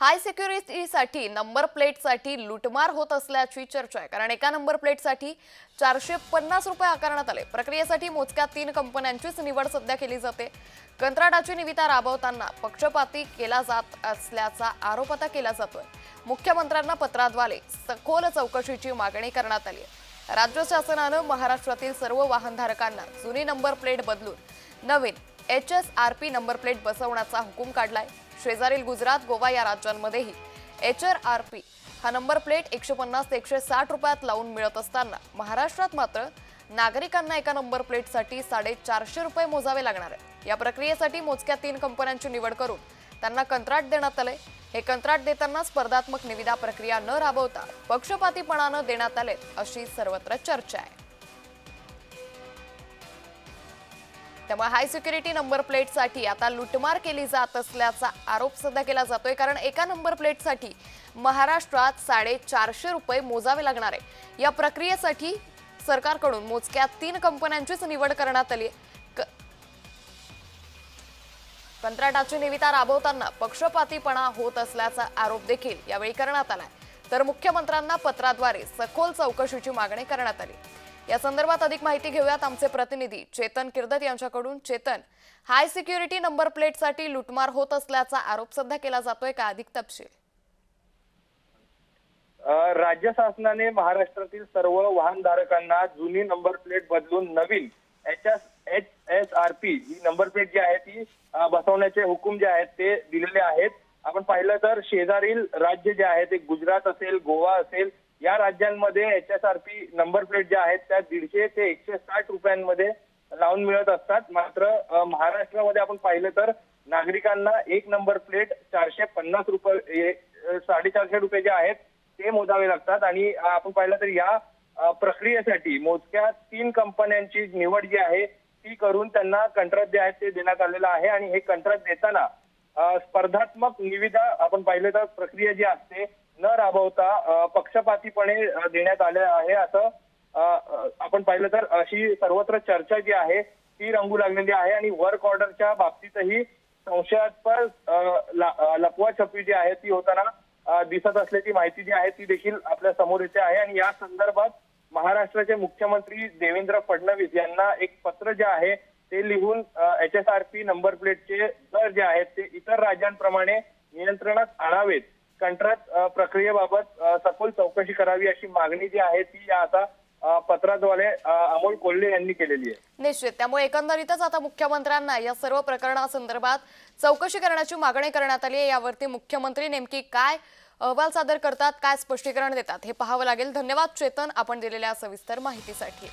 हाय सिक्युरिटीसाठी number प्लेटसाठी लुटमार होत असल्याची चर्चा आहे. कारण एका नंबर प्लेटसाठी चारशे पन्नास रुपये आकारण्यात आले. प्रक्रियेसाठी मोजक्या तीन कंपन्यांचीच निवड सध्या केली जाते. कंत्राटाची निविदा राबवताना पक्षपाती केला जात असल्याचा आरोप आता केला जातोय. मुख्यमंत्र्यांना पत्राद्वारे सखोल चौकशीची मागणी करण्यात आली आहे. राज्य शासनानं महाराष्ट्रातील सर्व वाहनधारकांना जुनी नंबर प्लेट बदलून नवीन H S R P number plate बसवण्याचा हुकूम काढलाय. शेजारील गुजरात गोवा या राज्यांमध्येही एच आर आर पी हा नंबर प्लेट एकशे पन्नास ते एकशे साठ रुपयात लावून मिळत असताना महाराष्ट्रात मात्र नागरिकांना एका नंबर प्लेटसाठी साडेचारशे रुपये मोजावे लागणार आहे या प्रक्रियेसाठी मोजक्या तीन कंपन्यांची निवड करून त्यांना कंत्राट देण्यात आले हे कंत्राट देताना स्पर्धात्मक निविदा प्रक्रिया न राबवता पक्षपातीपणानं देण्यात आले अशी सर्वत्र चर्चा आहे. त्यामुळे हाय सिक्युरिटी नंबर प्लेटसाठी आता लुटमार केली जात असल्याचा आरोप सध्या केला जातोय. कारण एका नंबर प्लेटसाठी महाराष्ट्रात साडेचारशे रुपये मोजावे लागणार आहे. या प्रक्रियेसाठी सरकारकडून मोजक्या तीन कंपन्यांचीच निवड करण्यात आली आहे. क- कंत्राटाची निविदा राबवताना पक्षपातीपणा होत असल्याचा आरोप देखील यावेळी करण्यात आलाय. तर मुख्यमंत्र्यांना पत्राद्वारे सखोल चौकशीची मागणी करण्यात आली. या संदर्भात अधिक माहिती घेऊयात आमचे प्रतिनिधी चेतन किर्दत यांच्याकडून. चेतन हाय सिक्युरिटी नंबर प्लेटसाठी लुटमार होत असल्याचा आरोप सध्या केला जातोय का? अधिक तपशील. राज्य शासनाने महाराष्ट्रातील सर्व वाहनधारकांना जुनी नंबर प्लेट बदलून नवीन H S H S R P ही नंबर प्लेट जी आहे ती बसवण्याचे हुकूम जे आहेत ते दिलेले आहेत. आपण पाहिलं तर शेजारील राज्य जे आहेत ते गुजरात असेल गोवा असेल या राज्यांमध्ये H S R P number plate ज्या आहेत त्या दीडशे ते एकशे साठ रुपयांमध्ये लावून मिळत असतात. मात्र महाराष्ट्रामध्ये आपण पाहिलं तर नागरिकांना एक नंबर प्लेट चारशे पन्नास रुपये साडेचारशे रुपये जे आहेत ते मोजावे लागतात. आणि आपण पाहिलं तर या प्रक्रियेसाठी मोजक्या तीन कंपन्यांची निवड जी आहे ती करून त्यांना कंत्राट जे आहे ते देण्यात आलेलं आहे. आणि हे कंत्राट देताना स्पर्धात्मक निविदा आपण पाहिलं तर प्रक्रिया जी असते न राबवता पक्षपातीपणे देण्यात आले आहे असं आपण पाहिलं तर अशी सर्वत्र चर्चा जी आहे ती रंगू लागलेली आहे आणि वर्क ऑर्डरच्या बाबतीतही संशयास्पद लपवाछपी जी आहे ती होताना दिसत असल्याची माहिती जी आहे ती देखील आपल्यासमोर येते आहे. आणि या संदर्भात महाराष्ट्राचे मुख्यमंत्री देवेंद्र फडणवीस यांना एक पत्र जे आहे ते लिहून H S R P number प्लेटचे दर जे आहेत ते इतर राज्यांप्रमाणे नियंत्रणात आणावेत. कंत्राट प्रक्रियेबाबत सखोल चौकशी करावी अशी मागणी जी आहे ती आता पत्राद्वारे अमोल कोल्हे यांनी केलेली आहे. निश्चित. त्यामुळे एकंदरीतच आता मुख्यमंत्र्यांना या सर्व प्रकरणासंदर्भात चौकशी करण्याची मागणी करण्यात आली आहे. यावरती मुख्यमंत्री नेमकी काय अहवाल सादर करतात काय स्पष्टीकरण देतात हे पाहावं लागेल. धन्यवाद चेतन. आपण दिलेल्या सविस्तर माहितीसाठी.